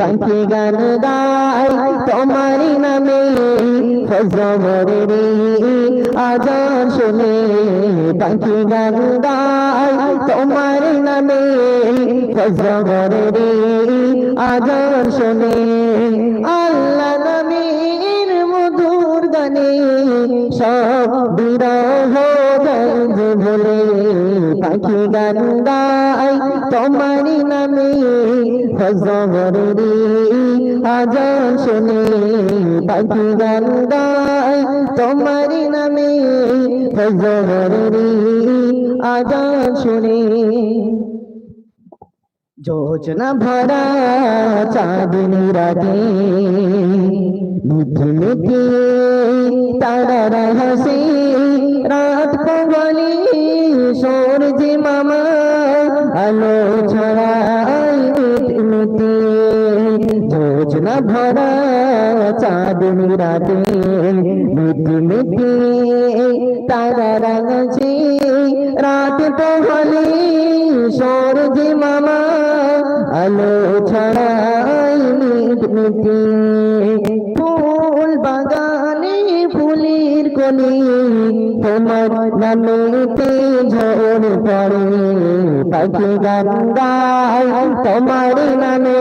পাখি গান গায় তোমার নামে ফজরের আজান শুনে পাখি গান গায় তোমার নামে ফজরের আজান শুনে। আল্লাহ নবীর মধুর গানে সব বিরহ গঞ্জ ভুলে পাখি গান নামে ফজরের আজান শুনে পাখি গান গায়, তোমার নামে ফজরের আজান শুনে। যোজনা ভরা চাঁদনি রাতে মিঠে মিঠে তারা হাসি রাত কবলি সূর্য মামা আলো ছড়াই যোজনা ভরা চাঁদ মিরাতে মিটি মিটি তারা রাঙাছি রাত তো কবলি সূর্য মামা, আলো ছড়াই মিট মিটি। কলি তোমার নামেতে ঝোর পড়ে, পাখি গান গায় তোমার নামে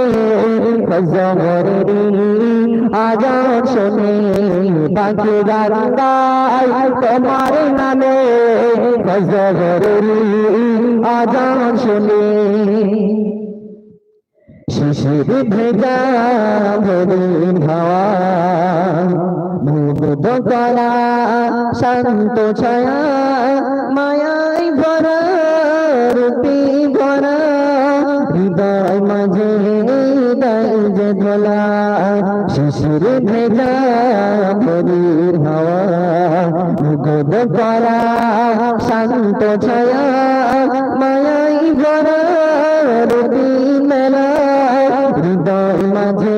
ফজরের আজান শোনে, পাখি গান গায় তোমার নামে ফজরের আজান শোনে। শিশির ভেজা ভরির হাওয়া করা শান্ত ছায়া, মায়াই ভরা, রূপি ভরা, হৃদয় মাঝে হৃদয় যে ধলা, শিশির ভেজা ভরির হাওয়া করা, শান্ত ছায়া, মায়াই ভরা, রূপি মেলা, হৃদয় মাঝে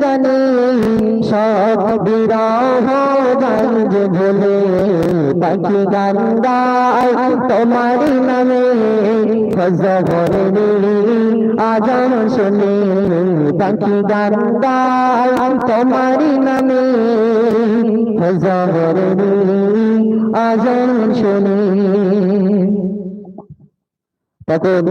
মধুর সব বিরহ গঞ্জ ভুলে পাখি গান গায় তোমার নামে ফজরের আজান শুনে পাখি গান গায় তোমার নামে ফজরের আজান শুনে। তখন